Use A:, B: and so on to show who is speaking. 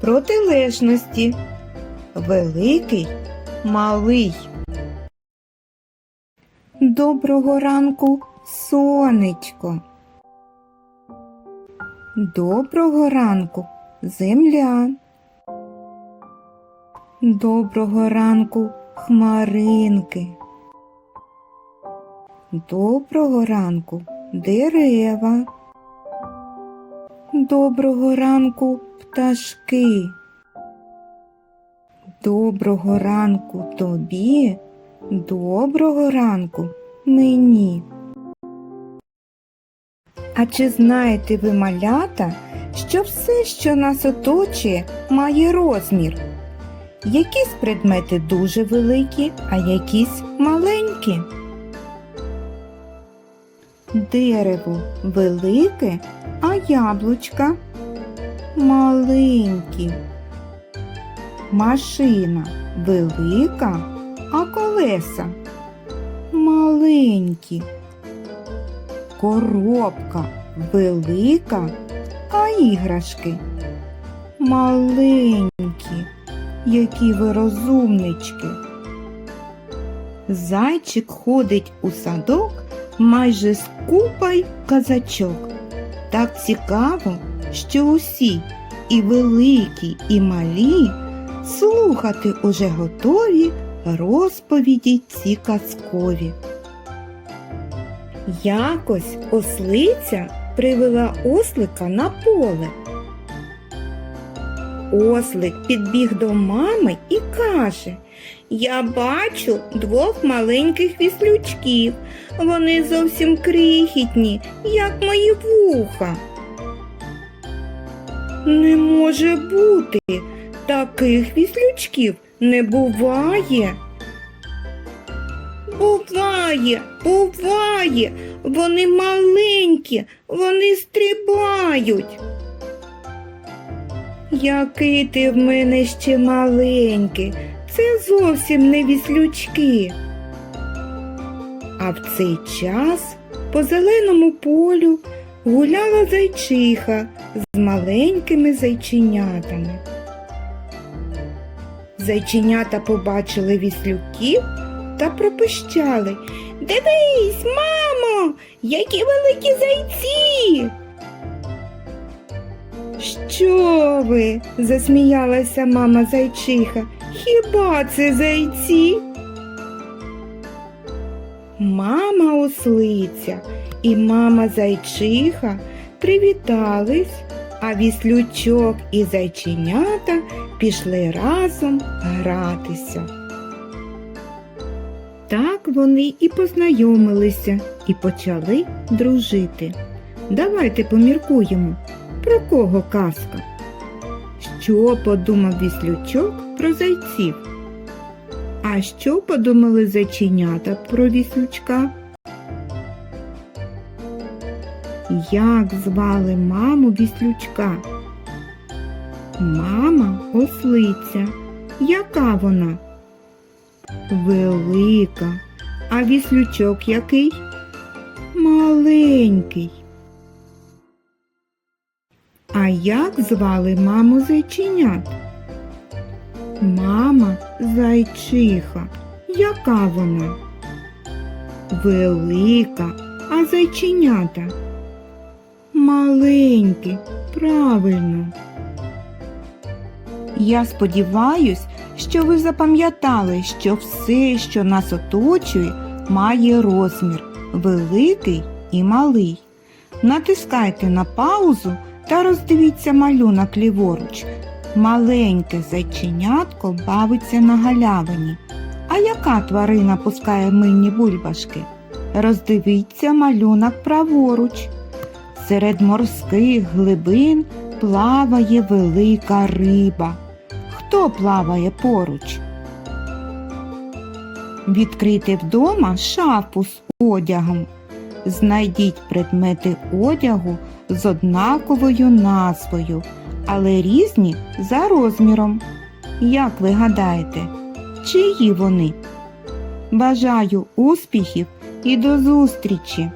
A: протилежності. Великий, малий. Доброго ранку, сонечко. Доброго ранку, земля. Доброго ранку, хмаринки. Доброго ранку, дерева. Доброго ранку, пташки. Доброго ранку тобі, доброго ранку мені. А чи знаєте ви, малята, що все, що нас оточує, має розмір? Якісь предмети дуже великі, а якісь маленькі. Дерево велике, а яблучка маленькі. Машина велика, а колеса маленькі. Коробка велика, а іграшки маленькі. Які ви розумнички. Зайчик ходить у садок майже з купой казачок. Так цікаво, що усі, і великі, і малі, слухати уже готові розповіді ці казкові. Якось ослиця привела ослика на поле. Ослик підбіг до мами і каже Я бачу двох маленьких віслючків. Вони зовсім крихітні, як мої вуха. Не може бути, таких віслючків не буває. Буває, буває, вони маленькі, вони стрибають. Який ти в мене ще маленький, це зовсім не віслючки. А в цей час по зеленому полю гуляла зайчиха з маленькими зайченятами. Зайченята побачили віслюків та пропищали. Дивись, мамо, які великі зайці. Що ви? засміялася мама зайчиха. Хіба це зайці? Мама ослиця і мама зайчиха привітались, а віслючок і зайченята пішли разом гратися. Так вони і познайомилися і почали дружити. Давайте поміркуємо, про кого казка? Що подумав віслючок про зайців? А що подумали зайченята про віслючка? Як звали маму віслючка? Мама ослиця. Яка вона? Велика. А віслючок який? Маленький. А як звали маму зайченят? Мама зайчиха. Яка вона? Велика, а зайченята? Маленькі, правильно. Я сподіваюсь, що ви запам'ятали, що все, що нас оточує, має розмір великий і малий. Натискайте на паузу та роздивіться малюнок ліворуч. Маленьке зайченятко бавиться на галявині. А яка тварина пускає мильні бульбашки? Роздивіться малюнок праворуч. Серед морських глибин плаває велика риба. Хто плаває поруч? Відкрийте вдома шафу з одягом. Знайдіть предмети одягу з однаковою назвою, але різні за розміром. Як ви гадаєте, чиї вони? Бажаю успіхів і до зустрічі!